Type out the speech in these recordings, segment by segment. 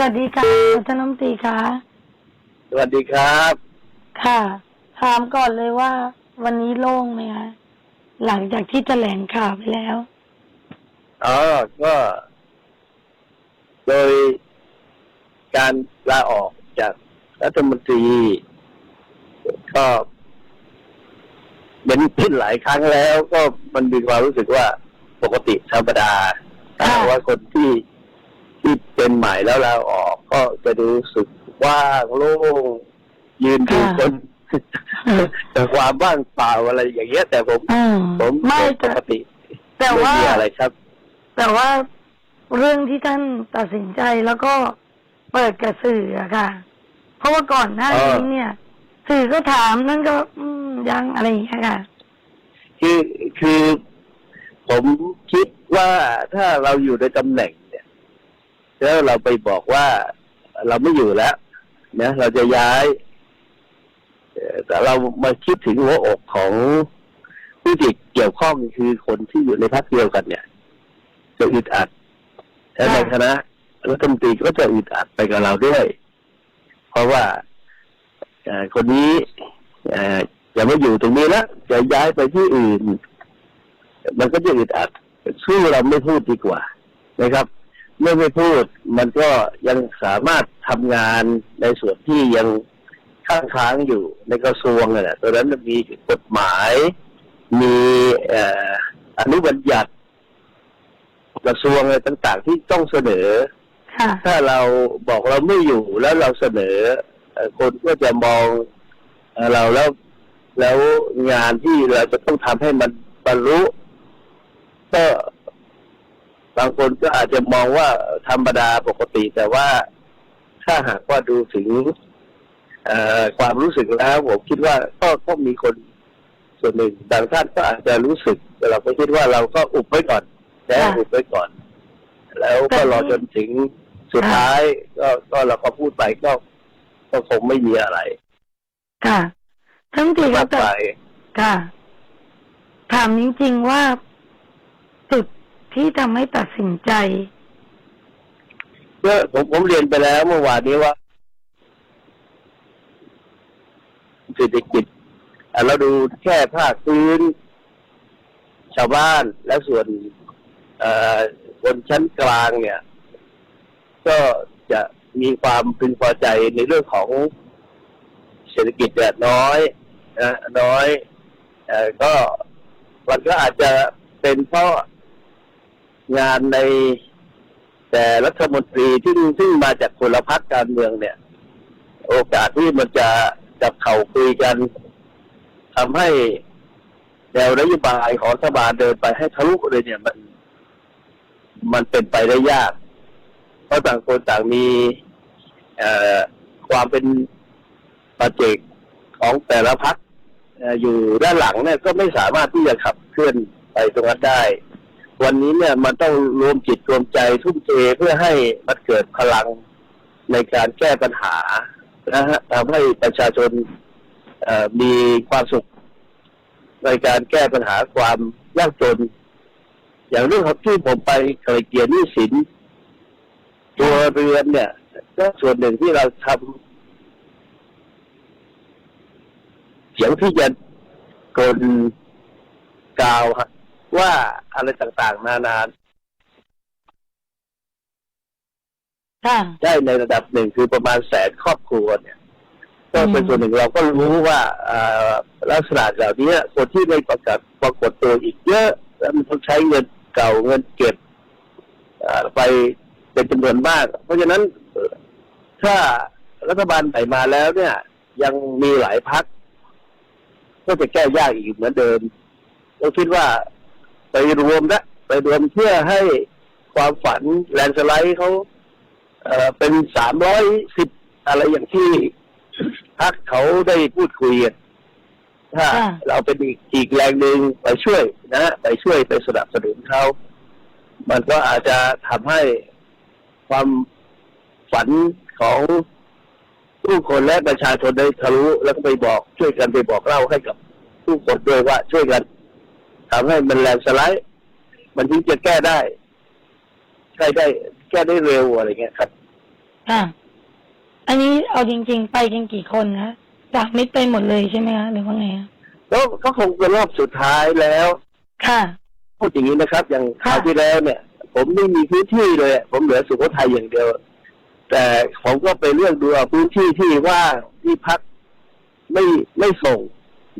วัสดีค่ะท่านน้ำตรีค่ะสวัสดีครับ ค่ะ ถามก่อนเลยว่า วันนี้โล่งไหมคะหลังจากที่แถลงข่าวไปแล้วอ๋อก็ โดยการลาออกจากรัฐมนตรีก็เป็นขึ้นหลายครั้งแล้ว ก็มันมีความรู้สึกว่าปกติธรรมดาถ้าหากว่าคนที่ ที่เป็นใหม่แล้วลาออก ก็จะรู้สึกว่างโล่งยืนดูค่ะคนแต่ความว่างเปล่าอะไรอย่างเงี้ย แต่ผมอืมผมไม่ปแต่กติ แต่ว่าไม่มีอะไรครับ แต่ว่าเรื่องที่ท่านตัดสินใจแล้วก็เปิดกระสืออะค่ะ เพราะว่าก่อนหน้าเออนี้เนี่ย สื่อก็ถามนั่นก็อืมยังอะไรอย่างเงี้ยค่ะ คือคือผมคิดว่าถ้าเราอยู่ในตำแหน่งเนี่ย แล้วเราไปบอกว่าเราไม่อยู่แล้วนะเราจะย้ายเอ่อแต่เรามาคิดถึงหัวอกของผู้ที่เกี่ยวข้องคือคนที่อยู่ในพรรคเดียวกันเนี่ย จะอึดอัดและในคณะรัฐมนตรีก็จะอึดอัดไปกับเราด้วย เพราะว่าคนนี้จะไม่อยู่ตรงนี้แล้วจะย้ายไปที่อื่น มันก็จะอึดอัดสู้เราไม่พูดดีกว่านะครับ เมื่อไม่พูด มันก็ยังสามารถทำงานในส่วนที่ยังค้างค้างๆอยู่ในกระทรวงน่ะตอนนั้นมันมีกฎหมาย มีเอ่ออนุบัญญัติกระทรวงอะไรต่างๆ ที่ต้องเสนอค่ะถ้าเราบอกเราไม่อยู่แล้วเราเสนอเอ่อคนก็จะมองเอ่อเราแล้วแล้วงานที่เราจะต้องทำให้มันบรรลุก็ บางคนก็อาจจะมองว่าธรรมดาปกติ แต่ว่าถ้าหากว่าดูถึงเอ่อความรู้สึกแล้วผมคิดว่าก็ก็มีคนส่วนหนึ่งบางท่านก็อาจจะรู้สึก แต่เราก็คิดว่าเราก็อุบไว้ก่อนแนะอุบไว้ก่อน แล้วก็รอจนถึงสุดท้าย ก็ก็เราก็พูดไปก็ก็คงไม่มีอะไร ค่ะท่านน้ำตรีก็มากแต่ไปค่ะถามจริงๆว่าจุด ที่ทำให้ตัดสินใจเมื่อผมผมเรียนไปแล้วเมื่อวานนี้ว่าเศรษฐกิจเราดูแค่ภาคพื้น ชาวบ้านและส่วนบนชั้นกลางเนี่ย ก็จะมีความพึงพอใจในเรื่องของเศรษฐกิจเนี่ยน้อยนะน้อยอก็มันก็อาจจะเป็นเพราะ งานในแต่รัฐมนตรีที่ซึ่งมาจากคนละพักการเมืองเนี่ย โอกาสที่มันจะจับเข่าคุยกันทำให้แนวนโยบายของรัฐบาลเดินไปให้ทะลุเลยเนี่ยมัน มันเป็นไปได้ยาก เพราะต่างคนต่างมีความเป็นปัจเจกของแต่ละพักอยู่ด้านหลังเนี่ยก็ไม่สามารถที่จะขับเคลื่อนไปตรงนั้นได้ วันนี้เนี่ยมันต้องรวมจิตรวมใจทุ่มเทเพื่อให้มันเกิดพลังในการแก้ปัญหานะฮะทำให้ประชาชนมีความสุขในการแก้ปัญหาความยากจน อย่างเรื่องของที่ผมไปไกลเกลี่ยหนี้สินตัวเรือนเนี่ย ก็ส่วนหนึ่งที่เราทำเสียงที่จะกลกล่าว ว่าอะไรต่างๆ นานาค่ะได้ในระดับหนึ่งคือประมาณแสนครอบครัวเนี่ย ก็เป็นส่วนหนึ่งเราก็รู้ว่าอ่าลักษณะเหล่านี้คนที่ไม่ประกาศปรากฏตัวอีกเยอะแล้วมันต้องใช้เงินเก่าเงินเก็บอ่าไปเป็นจำนวนมาก เพราะฉะนั้นเอ่อถ้ารัฐบาลใหม่มาแล้วเนี่ย ยังมีหลายพักก็จะแก้ยากอีกเหมือนเดิมเราคิดว่า ไปรวมนะไปรวมเพื่อให้ความฝันแลนด์สไลด์เขาเอ่อเป็นสามร้อยสิบอะไรอย่างที่พักเขาได้พูดคุยกันถ้าค่ะเราเป็นอีกอีกแรงหนึ่งไปช่วยนะไปช่วยไปสนับสนุนเขามันก็อาจจะทำให้ความฝันของผู้คนและประชาชนได้ทะลุแล้วก็ไปบอกช่วยกันไปบอกเล่าให้กับผู้คนด้วยว่าช่วยกัน ทำให้มันแลนด์สไลด์ มันถึงจะแก้ได้ใช่ได้ แก้ได้เร็วอะไรเงี้ยครับค่ะอันนี้เอาจริง ๆ ไปกันกี่คนนะสามมิตรไปหมดเลยใช่ไหมคะหรือว่าไงคะก็ก็คงเป็นรอบสุดท้ายแล้ว ค่ะ พูดอย่างนี้นะครับ อย่างคค่ะราวที่แล้วเนี่ย ผมไม่มีพื้นที่เลย ผมเหลือสุโขทัยอย่างเดียว แต่ผมก็ไปเลือกดูเอาพื้นที่ที่ว่างที่พักไม่ไม่ส่ง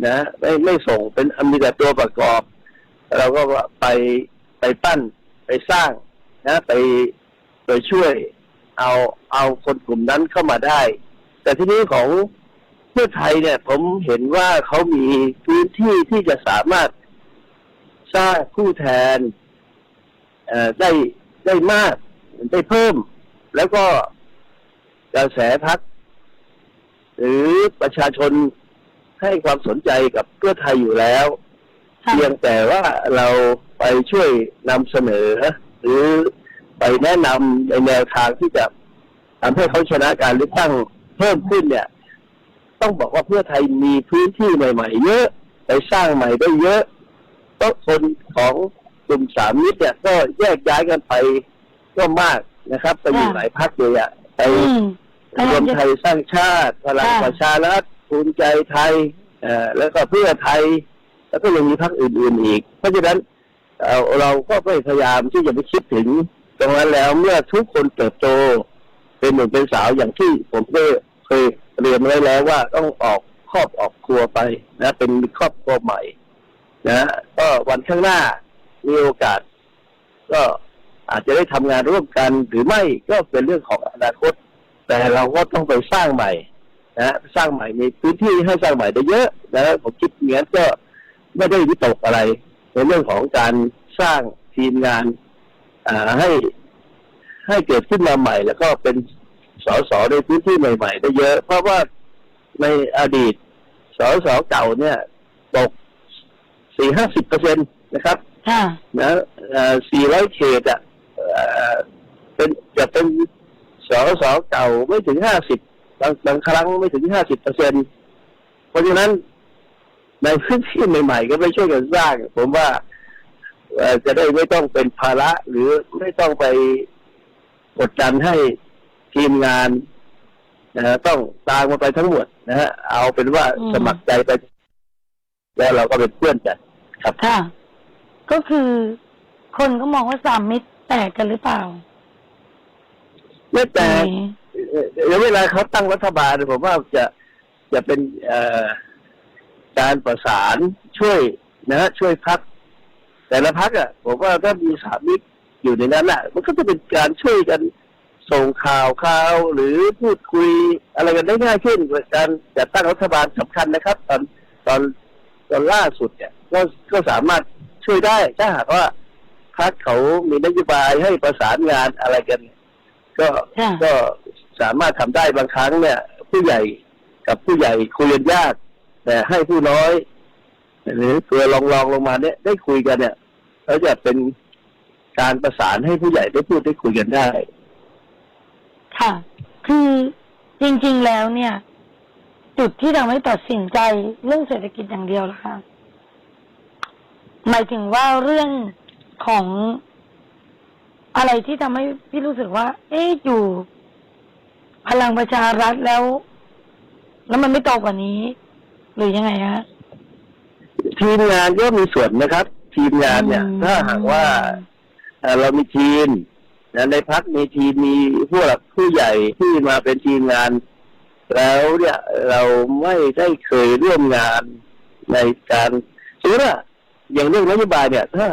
นะไม่ไม่ส่งเป็นมีแต่ตัวประกอบ เราก็ไปไปปั้นไปสร้างนะ ไปไปช่วยเอาเอาคนกลุ่มนั้นเข้ามาได้ แต่ที่นี้ของเพื่อไทยเนี่ย ผมเห็นว่าเขามีพื้นที่ที่จะสามารถสร้างผู้แทนได้ได้มากได้เพิ่ม แล้วก็กระแสพักหรือประชาชนให้ความสนใจกับเพื่อไทยอยู่แล้ว เพียงแต่ว่าเราไปช่วยนำเสนอ หรือไปแนะนำในแนวทางที่จะทำให้เขาชนะการเลือกตั้งเพิ่มขึ้นเนี่ย ต้องบอกว่าเพื่อไทยมีพื้นที่ใหม่ ๆ เยอะไปสร้างใหม่ได้เยอะก็คนของกลุ่มสามมิตรเนี่ยก็แยกย้ายกันไปก็มากนะครับไปอยู่ค่ะหลายพักเลยอะไปอืมรวมไทยสร้างชาติพลังค่ะประชารัฐภูมิใจไทยเอ่อแล้วก็เพื่อไทย แล้วก็ยังมีพรรคอื่นๆอีก เพราะฉะนั้นเราก็พยายามที่จะไปคิดถึงตรงนั้นแล้วเมื่อทุกคนเติบโต เป็นหนุ่มเป็นสาวอย่างที่ผมก็เคยเรียนไว้แล้วว่าต้องออกครอบออกครัวไปนะ เป็นครอบครัวใหม่ นะก็วันข้างหน้ามีโอกาส ก็อาจจะได้ทำงานร่วมกันหรือไม่ก็เป็นเรื่องของอนาคต แต่เราก็ต้องไปสร้างใหม่ นะสร้างใหม่มีพื้นที่ให้สร้างใหม่ได้เยอะนะผมคิดอย่างนั้นก็ ไม่ได้วิตกอะไร ในเรื่องของการสร้างทีมงานอ่าให้ให้เกิดขึ้นมาใหม่ แล้วก็เป็นสสในพื้นที่ใหม่ ๆ ได้เยอะ เพราะว่าในอดีตสสเก่าเนี่ยตกสี่ห้าสิบเปอร์เซ็นตนะครับค่ะนะสี่ร้อยเขตอะเอ่อเป็นจะเป็นสอสอเก่าไม่ถึงห้าสิบบางบางครั้งไม่ถึงห้าสิบเปอร์เซ็นเพราะฉะนั้น ในพื้นที่ใหม่ๆ ก็ไปช่วยกันสร้าง ผมว่าเอ่อจะได้ไม่ต้องเป็นภาระหรือไม่ต้องไปกดดันให้ทีมงานนะฮะต้องตามมาไปทั้งหมดนะฮะเอาเป็นว่าอืมสมัครใจไป แล้วเราก็เป็นเพื่อนกันครับค่ะ ก็คือคนก็มองว่าสามมิตรแตกกันหรือเปล่า ไม่แต่อืมเอ่อเดี๋ยวเวลาเขาตั้งรัฐบาลเนี่ยผมว่าจะจะเป็น เอ่อ การประสานช่วยนะฮะช่วยพัก แต่ละพักอะผมว่าถ้ามีสามมิตรอยู่ในนั้นอะมันก็จะเป็นการช่วยกันส่งข่าวข่าวหรือพูดคุยอะไรกันได้ง่ายขึ้นกว่าการจัดตั้งรัฐบาลสำคัญนะครับ ตอนตอนตอนล่าสุดเนี่ยก็ก็สามารถช่วยได้ถ้าหากว่าพักเขามีนโยบายให้ประสานงานอะไรกัน ก็ค่ะก็สามารถทำได้บางครั้งเนี่ย ผู้ใหญ่กับผู้ใหญ่คุยกันยาก แต่ให้ผู้น้อยหรือตัวรองรองลงมาเนี่ยได้คุยกันเนี่ยเขาจะเป็นการประสานให้ผู้ใหญ่ได้พูดได้คุยกันได้ ค่ะ คือจริงๆแล้วเนี่ย จุดที่ทำให้ตัดสินใจเรื่องเศรษฐกิจอย่างเดียวเหรอคะหมายถึงว่าเรื่องของอะไรที่ทำให้พี่รู้สึกว่า เอ๊ะอยู่พลังประชารัฐแล้ว แล้วมันไม่โตกว่านี้ หรือยังไงฮะทีมงานก็มีส่วนนะครับ ทีมงานเนี่ยอืมถ้าหากว่าเอ่อเรามีทีมนะในพักมีทีมมีผู้หลักผู้ใหญ่ที่มาเป็นทีมงาน แล้วเนี่ยเราไม่ได้เคยร่วมงานในการสมมติว่าอย่างเรื่องนโยบายเนี่ย ถ้า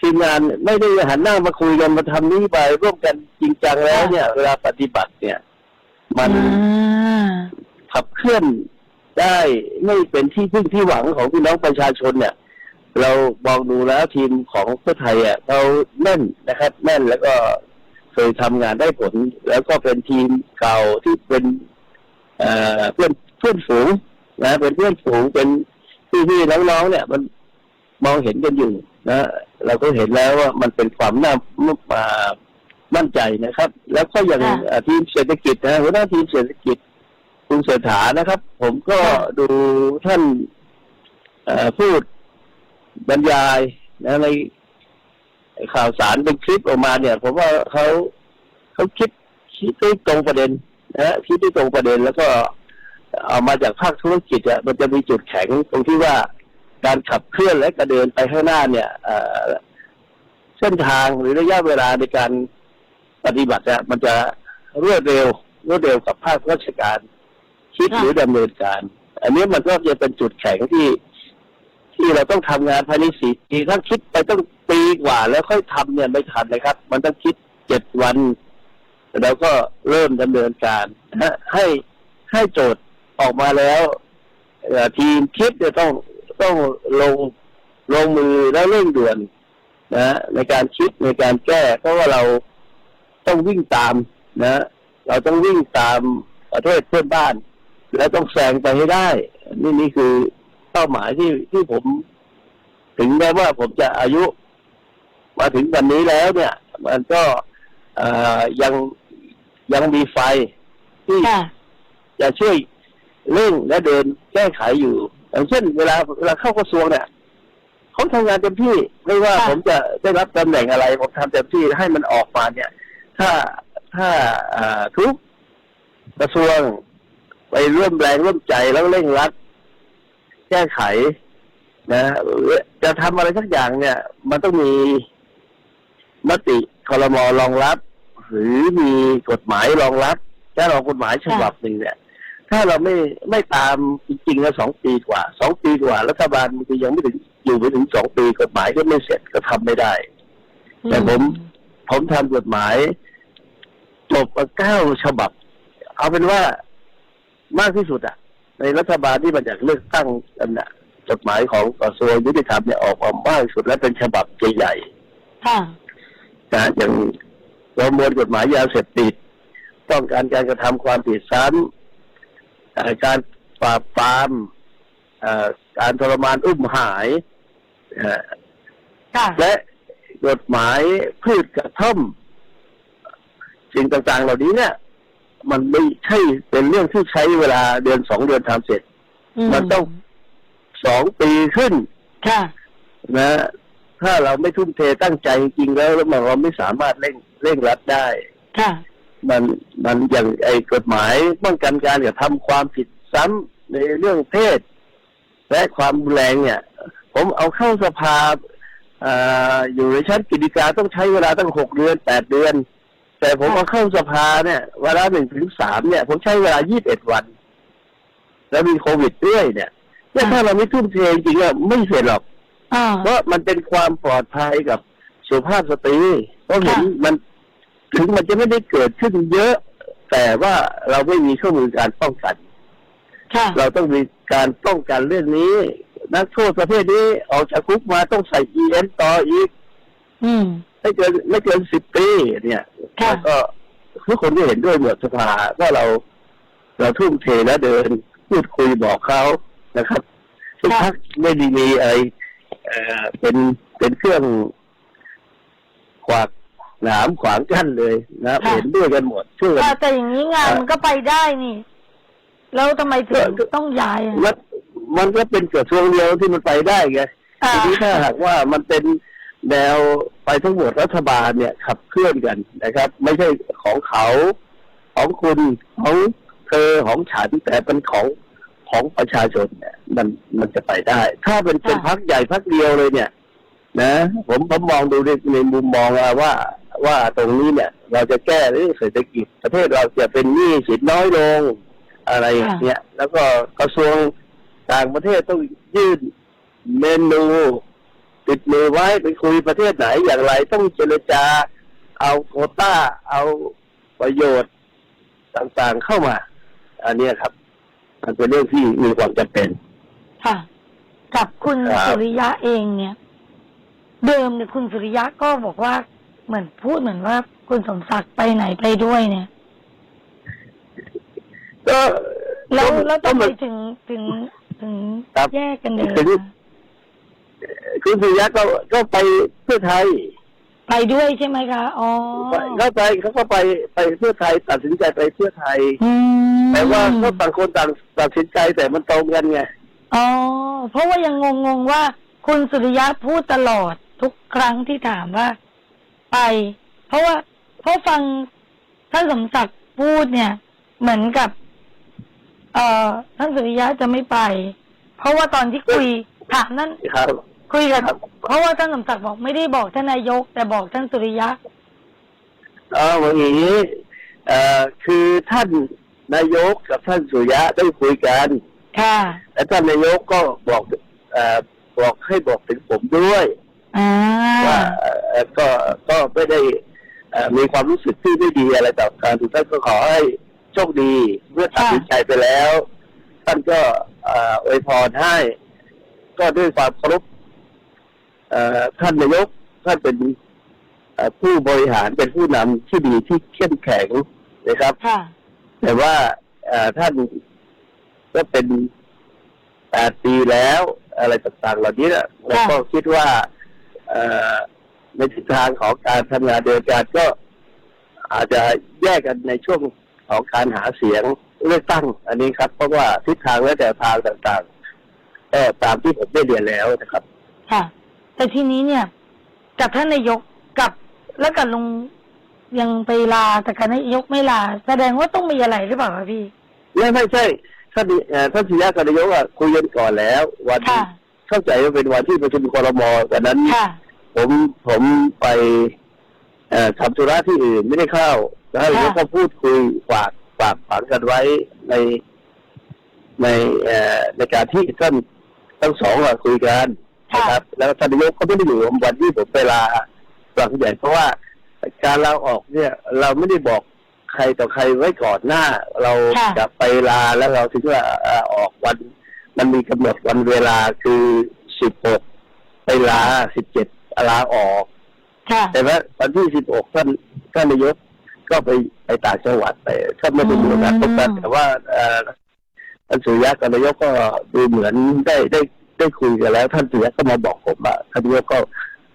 ทีมงานไม่ได้หันหน้ามาคุยกันมาทำนโยบายร่วมกันจริงจังแล้วเนี่ย เวลาปฏิบัติเนี่ย มันอ่าขับเคลื่อน ได้ไม่เป็นที่พึ่งที่หวังของพี่น้องประชาชนเนี่ย เรามองดูแล้วทีมของเพื่อไทยอะเขาแน่นนะครับ แน่นแล้วก็เคยทำงานได้ผล แล้วก็เป็นทีมเก่าที่เป็นเอ่อเพื่อนเพื่อนฝูงนะเป็นเพื่อนฝูงเป็นพี่ๆน้องๆเนี่ย มันมองเห็นกันอยู่นะ เราก็เห็นแล้วว่ามันเป็นความน่ามามั่นใจนะครับ แล้วก็อย่างค่ะเอ่อทีมเศรษฐกิจนะหัวหน้าทีมเศรษฐกิจ คุณเศรษฐานะครับ ผมก็ค่ะดูท่านเอ่อพูดบรรยายนะในข่าวสารเป็นคลิปออกมาเนี่ย ผมว่าเขาเขาคิดคิดได้ตรงประเด็นนะคิดได้ตรงประเด็น แล้วก็เอามาจากภาคธุรกิจอะมันจะมีจุดแข็งตรงที่ว่าการขับเคลื่อนและกระเดินไปข้างหน้าเนี่ยเอ่อเส้นทางหรือระยะเวลาในการปฏิบัติอะมันจะรวดเร็วรวดเร็วกับภาคราชการ คิดค่ะหรือดำเนินการ อันนี้มันก็จะเป็นจุดแข็งที่ ที่เราต้องทำงานภายในสี่ปีถ้าคิดไปต้องปีกว่า แล้วค่อยทำเนี่ยไม่ทันนะครับ มันต้องคิดเจ็ดวันแล้วก็เริ่มดำเนินการนะให้ให้โจทย์ออกมาแล้วเอ่อทีมคิดจะต้องต้องลงลงมือแล้วเร่งด่วนนะในการคิดในการแก้เพราะว่าเราต้องวิ่งตามนะ เราต้องวิ่งตามประเทศเพื่อนบ้าน แล้วต้องแซงไปให้ได้ นี่นี่คือเป้าหมายที่ที่ผม ถึงแม้ว่าผมจะอายุ มาถึงวันนี้แล้ว เนี่ย มันก็เอ่อยังยังมีไฟที่ค่ะจะช่วยเร่งและเดินแก้ไขอยู่อย่างเช่น เวลาเวลาเข้ากระทรวงเนี่ยเขาทำงานเต็มที่ไม่ว่าค่ะผมจะได้รับตำแหน่งอะไรผมทำเต็มที่ให้มันออกมาเนี่ย ถ้าถ้าอ่าทุกกระทรวง ไปร่วมแรงร่วมใจแล้วเร่งรัด แก้ไข นะจะทำอะไรสักอย่างเนี่ย มันต้องมีมติคอรมอรองรับ หรือมีกฎหมายรองรับถ้าเรากฎหมายฉบับหนึ่งเนี่ย ถ้าเราไม่ไม่ตามจริงๆแล้วสองปีกว่าสองปีกว่ารัฐบาลมันก็ยังไม่ถึงอยู่ไปถึงสองปีกฎหมายก็ไม่เสร็จก็ทำไม่ได้ แต่ผมผมทำกฎหมายจบมาเก้าฉบับ เอาเป็นว่า มากที่สุดอะในรัฐบาลที่มาจากเลือกตั้งกันน่ะจดหมายของกระทรวงยุติธรรมเนี่ยออกมามากที่สุดและเป็นฉบับใหญ่ค่ะๆนะอย่างประมวลกฎหมายยาเสพติด ต้องการการกระทำความผิดซ้ำเอ่อการปราบปรามเอ่อการทรมานอุ้มหายเอ่อค่ะและกฎหมายพืชกระท่อมสิ่งต่างๆเหล่านี้เนี่ย มันไม่ใช่เป็นเรื่องที่ใช้เวลาเดือนสองเดือนทำเสร็จ มันต้องสองปีขึ้นค่ะนะ ถ้าเราไม่ทุ่มเทตั้งใจจริงๆแล้วแล้วมันเราไม่สามารถเร่งเร่งรัดได้ ค่ะ มันมันอย่างไอ้กฎหมายป้องกันการกระทำความผิดซ้ำในเรื่องเพศ และความรุนแรงเนี่ย ผมเอาเข้าสภาอ่าอยู่ในชั้นกิจการต้องใช้เวลาตั้งหกเดือนแปดเดือน แต่ผมเอาเข้าสภาเนี่ย เวลาหนึ่งถึงสามเนี่ย ผมใช้เวลายี่สิบเอ็ดวัน แล้วมีโควิดด้วยเนี่ยเนี่ยถ้าเราไม่ทุ่มเทจริงๆอะไม่เสร็จหรอกอ่าเพราะมันเป็นความปลอดภัยกับสุภาพสตรีเพราะเห็นค่ะมันถึงมันจะไม่ได้เกิดขึ้นเยอะ แต่ว่าเราไม่มีเครื่องมือการป้องกันค่ะเราต้องมีการป้องกันเรื่องนี้ นักโทษประเภทนี้ออกจากคุกมาต้องใส่ EM ต่ออีก อืม ไม่เกินไม่เกินสิบปีเนี่ยค่ะ แล้วก็ทุกคนที่เห็นด้วยหมดสภาว่าเรา เราทุ่มเทและเดิน พูดคุยบอกเขานะครับทุกค่ะ พักไม่ได้มีอะไรเอ่อเป็นเป็นเครื่องขวากหนามขวางกั้นเลยนะค่ะ เห็นด้วยกันหมดช่วยกัน ค่ะแต่อย่างนี้งานมันก็ไปได้นี่ แล้วทำไมถึงก็ ต้องย้ายอะมันมันก็เป็นกระทรวงเดียวที่มันไปได้ไง อ่า ทีนี้ถ้าหากว่ามันเป็น แนวไปทั้งหมดรัฐบาลเนี่ยขับเคลื่อนกันนะครับ ไม่ใช่ของเขาของคุณของเธอของฉันแต่เป็นของของประชาชนเนี่ยมันมันจะไปได้ ถ้าเป็นเป็นพักใหญ่พักเดียวเลยเนี่ย นะ ผมผมมองดูในในมุมมองว่าว่าว่าตรงนี้เนี่ย เราจะแก้เรื่องเศรษฐกิจประเทศเราจะเป็นหนี้สินน้อยลงอะไรอย่างเงี้ยแล้วก็กระทรวงต่างประเทศต้องยื่นเมนู ติดมือไว้ไปคุยประเทศไหนอย่างไรต้องเจรจา เอาโควต้า เอาประโยชน์ต่างๆเข้ามา อันเนี้ยครับ มันเป็นเรื่องที่มีความจำเป็น ค่ะ กับคุณครับสุริยะเองเนี่ย เดิมเนี่ยคุณสุริยะก็บอกว่าเหมือนพูดเหมือนว่า คุณสมศักดิ์ไปไหนไปด้วยเนี่ย ก็แล้วก็แล้วก็ทำไมมันถึงถึงถึงครับแยกกันเดินถึง คะคุณสุริยะก็ก็ไปเพื่อไทยไปด้วยใช่ไหมคะ อ๋อ เขาไปเขาก็ไปไปเพื่อไทยตัดสินใจไปเพื่อไทยอืมแต่ว่าก็ต่างคนต่างตัดสินใจแต่มันตรงกันไง อ๋อ เพราะว่ายังงงๆว่า คุณสุริยะพูดตลอดทุกครั้งที่ถามว่า ไป เพราะว่าเพราะฟังท่านสมศักดิ์พูดเนี่ย เหมือนกับ เอ่อท่านสุริยะจะไม่ไป เพราะว่าตอนที่คุยถามนั่นครับ คุยกับครับเพราะว่าท่านสมศักดิ์บอกไม่ได้บอกท่านนายก แต่บอกท่านสุริยะเอาอย่างนี้เอ่อคือท่านนายกกับท่านสุริยะได้คุยกันค่ะและท่านนายกก็บอกเอ่อบอกให้บอกถึงผมด้วยอ่าว่าเอ่อก็ก็ไม่ได้เอ่อมีความรู้สึกที่ไม่ดีอะไรต่อกันท่านก็ขอให้โชคดีเมื่อตัดสินใจไปแล้ว ท่านก็เอ่ออวยพรให้ ก็ด้วยความเคารพเอ่อ ท่านนายกท่านเป็นเอ่อผู้บริหารเป็นผู้นำที่ดีที่เข้มแข็งนะครับค่ะแต่ว่าเอ่อท่านก็เป็นแปดปีแล้วอะไรต่างๆเหล่านี้นะแล้วก็คิดว่าเอ่อในทิศทางของการทำงานเดียวกันก็อาจจะแยกกันในช่วงของการหาเสียงเลือกตั้ง อันนี้ครับ เพราะว่าทิศทางและแต่ทางต่างๆก็ตามที่ผมได้เรียนแล้วนะครับ ค่ะ แต่ทีนี้เนี่ย กับท่านนายกกับแล้วกับลุงยังไปลาแต่กับนายกไม่ลา แสดงว่าต้องมีอะไรหรือเปล่าคะพี่ ไม่ไม่ใช่ท่านเอ่อท่านศิยะกับนายกอะคุยกันก่อนแล้ว วันที่ค่ะเข้าใจว่าเป็นวันที่ประชุมครมแต่นั้น ค่ะ ผมผมไปเอ่อทำธุระที่อื่นไม่ได้เข้าแล้วเราก็พูดคุยฝากฝากฝังกันไว้ในในเอ่อในการที่ท่านทั้งสองอะคุยกันค่ะ นะครับแล้วท่านนายกก็ไม่ได้อยู่วันที่ผมไปลาหลังใหญ่เพราะว่าการลาออกเนี่ย เราไม่ได้บอกใครต่อใครไว้ก่อนหน้า เราค่ะจะไปลาแล้วเราถึงว่าเอ่อออกวัน มันมีกำหนดวันเวลาคือสิบหกไปลาสิบเจ็ดลาออกค่ะแต่ว่าวันที่สิบหกท่านท่านนายกก็ไปไปต่างจังหวัดไปท่านไม่ได้มีโอกาสพบกันอืมแต่ว่าเอ่อท่านสุริยะกับนายกก็ดูเหมือนได้ได้ ได้คุยกันแล้ว ท่านสุริยะก็มาบอกผมว่าท่านนายกก็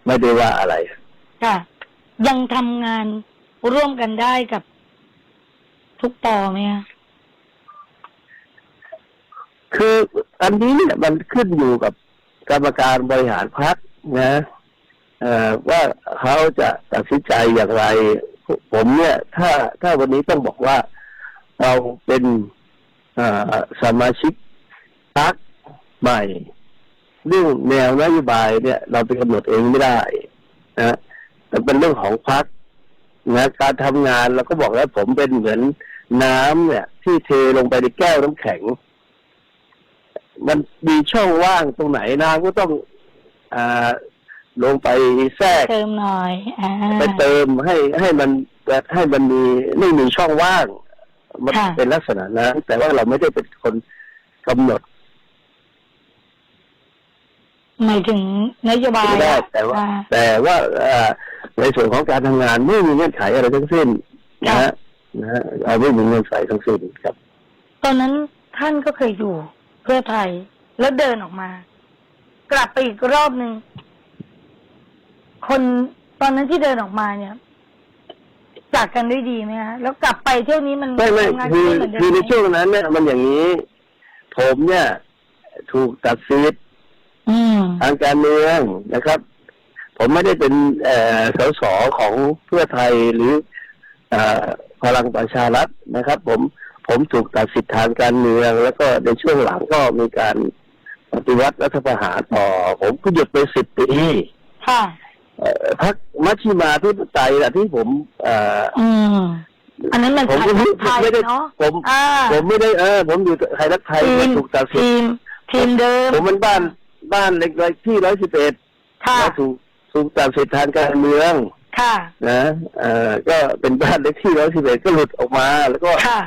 ไม่ได้ว่าอะไร ค่ะ ยังทำงานร่วมกันได้กับทุกต่อไหมคะคืออันนี้เนี่ยมันขึ้นอยู่กับกรรมการบริหารพรรคนะเอ่อว่าเขาจะตัดสินใจอย่างไร ผมเนี่ย ถ้าถ้าวันนี้ต้องบอกว่า เราเป็นเอ่อสมาชิกพรรคใหม่ เรื่องแนวนโยบายเนี่ย เราไปกำหนดเองไม่ได้นะแต่เป็นเรื่องของพรรคนะการทำงานเราก็บอกแล้วผมเป็นเหมือนน้ำเนี่ย ที่เทลงไปในแก้วน้ำแข็ง มันมีช่องว่างตรงไหนน้ำก็ต้องอ่าลงไปแทรกเติมหน่อยอ่าไปเติมให้ให้มันให้มันมีไม่มีช่องว่าง มันค่ะเป็นลักษณะนั้นแต่ว่าเราไม่ได้เป็นคนกำหนด หมายถึงนโยบายไม่ได้อะแต่ว่าอ่แต่ว่าเอ่อในส่วนของการทำงานไม่มีเงื่อนไขอะไรทั้งสิ้นนะฮะนะฮะเราไม่มีเงื่อนไขทั้งสิ้นครับ ตอนนั้นท่านก็เคยอยู่เพื่อไทยแล้วเดินออกมา กลับไปอีกรอบหนึ่งคนตอนนั้นที่เดินออกมาเนี่ยจากกันด้วยดีไหมคะแล้วกลับไปเที่ยวนี้มันไม่ไม่ทำงานคือได้เหมือนเดิมคือในไหมช่วงนั้นเนี่ยมันอย่างนี้ ผมเนี่ย ถูกตัดสิทธิ์อืม ทางการเมืองนะครับ ผมไม่ได้เป็นเอ่อสสของเพื่อไทยหรือเอ่อพลังประชารัฐนะครับ ผมผมถูกตัดสิทธิ์ทางการเมือง แล้วก็ในช่วงหลังก็มีการปฏิวัติรัฐประหารต่อ ผมก็หยุดไปสิบปีค่ะเอ่อพักมัชชิมาธิปไตยนะที่ผมเอ่ออืมอันนั้นมันผมไทยไม่ไทยไม่ได้เนาะผมอ่าผมไม่ได้เออ ผมอยู่ไทยรักไทยทีมถูกตัดสิททีธิ์มทีมเดิมผมเป็นบ้าน บ้านเล็กๆที่ร้อยสิบเอ็ดค่ะแล้วถูกถูกตัดสิทธิ์ทางการเมืองค่ะ นะเอ่อก็เป็นบ้านเล็กที่ร้อยสิบเอ็ดก็หลุดออกมา แล้วก็ค่ะ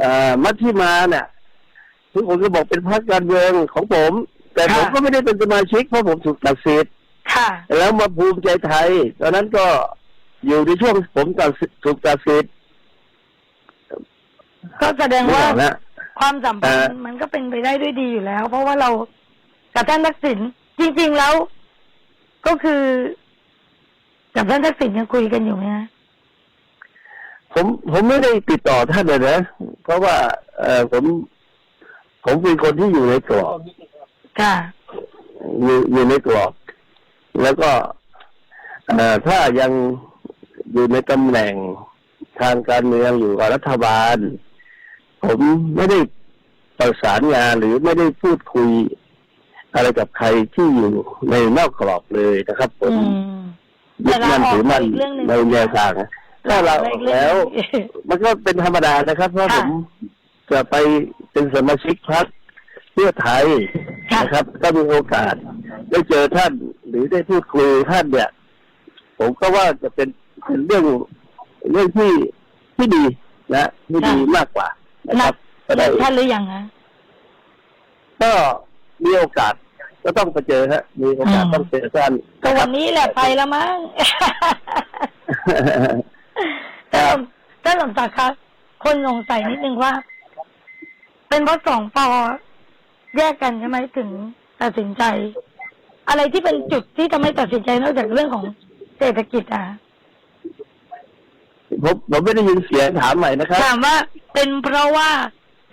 เอ่อมัชชิมาเนี่ยทุกคนก็บอกเป็นพรรคการเมืองของผม แต่ผมค่ะ ก็ไม่ได้เป็นสมาชิกเพราะผมถูกตัดสิทธิ์ค่ะ แล้วมาภูมิใจไทย ตอนนั้นก็อยู่ในช่วงผมตัดสิทธิ์ถูกตัดสิทธิ์ก็แสดงไม่ว่าออกนะ ความสัมพันเอ่ธ์อมันก็เป็นไปได้ด้วยดีอยู่แล้ว เพราะว่าเรา กับท่านทักษิณจริง ๆแล้ว ก็คือ กับท่านทักษิณยังคุยกันอยู่ไหมฮะผมผมไม่ได้ติดต่อท่านเลยนะ เพราะว่า เออผม ผมเป็นคนที่อยู่ในกรอบค่ะอยู่อยู่ในกรอบ แล้วก็ เอ่อถ้ายังอยู่ในตำแหน่งทางการเมืองอยู่กับรัฐบาล ผมไม่ได้ประสานงานหรือไม่ได้พูดคุย อะไรกับใครที่อยู่ในนอกกรอบเลยนะครับผอืมมยึดมั่นถือมั่นแต่ลาออกไปอีกเรื่องหนึ่งในแนวทางถ้าเราออกแล้ว มันก็เป็นธรรมดานะครับ เพราะค่ะผมจะไปเป็นสมาชิกพรรคเพื่อไทยค่ะนะครับ ก็มีโอกาส ได้เจอท่านหรือได้พูดคุยท่านเนี่ย ผมก็ว่าจะเป็นเป็นเรื่องเรื่องที่ที่ดีนะที่ดีมากกว่านะครับก็ได้เจอท่านหรือยังฮะก็มีโอกาส ก็ต้องไปเจอฮะ มีโอกาสอืมต้องเจอท่านก็วันนี้แหละไปแล้วมั้งท่านสมท่านสมศักดิ์ครับ คนสงสัยนิดนึงว่า เป็นเพราะสองปอแยกกันใช่ไหมถึงตัดสินใจ อะไรที่เป็นจุดที่ทำให้ตัดสินใจนอกจากเรื่องของเศรษฐกิจอะผมผมไม่ได้ยินเสียงถามใหม่นะครับถามว่าเป็นเพราะว่า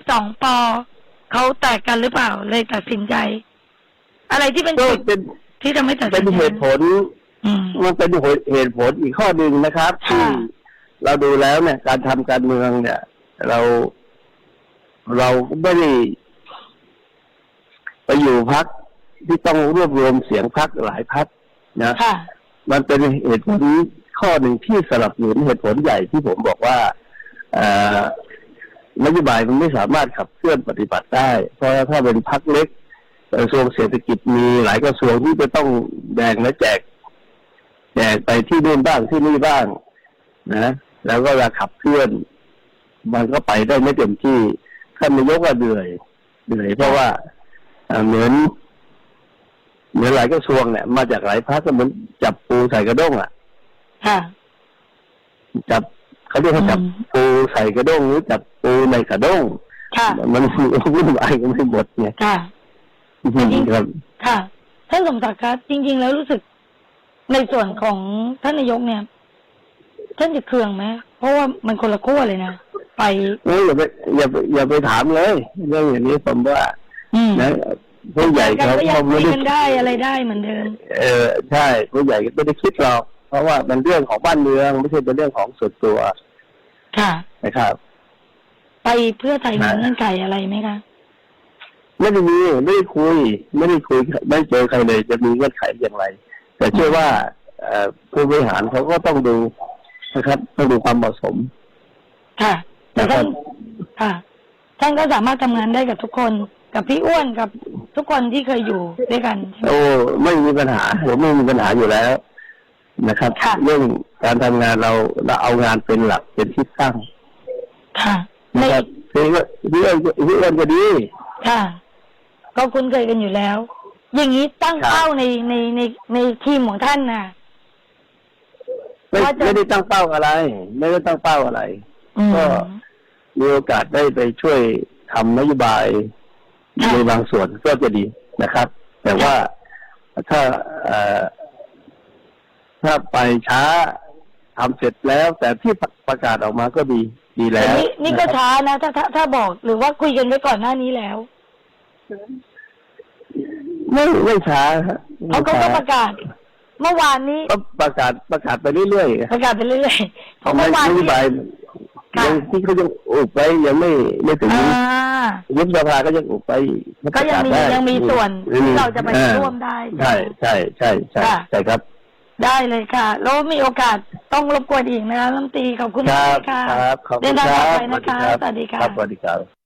สองปอเขาแตกกันหรือเปล่าเลยตัดสินใจ อะไรที่เป็นก็จุดเป็นที่ทำให้ตัดเป็สินนใจเหตุผล อืม มันเป็นเหตุผลอีกข้อหนึ่งนะครับค่ะ ที่เราดูแล้วเนี่ย การทำการเมืองเนี่ย เรา เราไม่ได้ไปอยู่พักที่ต้องรวบรวมเสียงพักหลายพักนะค่ะ มันเป็นเหตุผลข้อหนึ่งที่สนับสนุนเหตุผลใหญ่ที่ผมบอกว่าเอ่อนโยบายมันไม่สามารถขับเคลื่อนปฏิบัติได้ เพราะถ้าเป็นพักเล็ก กระทรวงเศรษฐกิจมีหลายกระทรวงที่จะต้องแบ่งและแจก แจกไปที่นู่นบ้างที่นี่บ้าง นะ แล้วก็จะขับเคลื่อน มันก็ไปได้ไม่เต็มที่ท่านนายกก็เหนื่อยเหนื่อยเพราะว่าเอ่อเหมือนเหมือนหลายกระทรวงเนี่ยมาจากหลายพักก็เหมือนจับปูใส่กระด้งอะค่ะจับเขาเรียกว่าจับอืมปูใส่กระด้งหรือจับปูในกระด้งค่ะมันวุ่นวายกันไม่หมดไงค่ะ ครับ ค่ะท่านสมศักดิ์ครับจริง ๆ แล้วรู้สึกในส่วนของท่านนายกเนี่ย ท่านจะเคืองไหมเพราะว่ามันคนละขั้วเลยนะไปเอออย่าไปอย่าไปอย่าไปถามเลยเรื่องอย่างนี้ผมว่าอืมนะผู้ใหญ่กันเขาก็ยัเขางคุไม่ยได้กันได้อะไรได้เหมือนเดิม เออใช่ผู้ใหญ่ก็ไม่ได้คิดหรอกเพราะว่ามันเรื่องของบ้านเมืองไม่ใช่เป็นเรื่องของส่วนตัวค่ะ นะครับ ไปเพื่อไทยมีเงื่อนไขอะไรไหมคะ ไม่ได้มีไม่ได้คุย ไม่ได้คุยไม่เจอใครเลย จะมีเงื่อนไขอย่างไร แต่เชื่อว่าเอ่อผู้บริหารเขาก็ต้องดูนะครับต้องดูความเหมาะสม ค่ะแต่ท่านนะครับค่ะท่านก็สามารถทำงานได้กับทุกคน กับพี่อ้วนกับทุกคนที่เคยอยู่ด้วยกัน โอ้ไม่มีปัญหาผมไม่มีปัญหาอยู่แล้วนะครับค่ะเรื่องการทำงานเราเราเอางานเป็นหลักเป็นที่ตั้ง ค่ะในนะครับพี่ว่าพี่อ้วนพี่อ้วนก็ดีค่ะ ก็คุ้นเคยกันอยู่แล้ว อย่างนี้ตั้งครับเป้าในในในในทีมของท่านน่ะไม่ว่าจะไม่ได้ตั้งเป้าอะไร ไม่ได้ตั้งเป้าอะไรอืมก็มีโอกาสได้ไปช่วยทำนโยบายค่ะในบางส่วนก็จะดีนะครับ แต่ว่าถ้าเอ่อถ้าไปช้าทำเสร็จแล้ว แต่ที่ประกาศออกมาก็ดีดีแต่แล้ว นี่นี่ก็ะครับช้านะถ้าถ้าถ้าบอกหรือว่าคุยกันไว้ก่อนหน้านี้แล้ว ไม่ไม่ช้าฮะเพราะเขาก็ประกาศ เมื่อวานนี้ ก็ประกาศประกาศไปเรื่อยๆประกาศไปเรื่อยๆเพราะไม่เมื่อวานนโยนี้ บายค่ะ ยังที่เขายังอุบไว้ยังไม่ไม่ถึงอ่า ยุบสภาก็ยังอุบไปก็ยังมีประาศได้ยังมีส่วนที่เราจะไปอ่ร่วมได้ ใช่ใช่ใช่ใช่ค่ะ ใช่ครับได้เลยค่ะ แล้วมีโอกาสต้องรบกวนอีกนะคะลำตรีขอบคุณคมารักบค่ะ ครับขอบคุเดิณนทางคปลรัอบดภัยนะคะสวัสดีค่ะครับสวัสดีครับ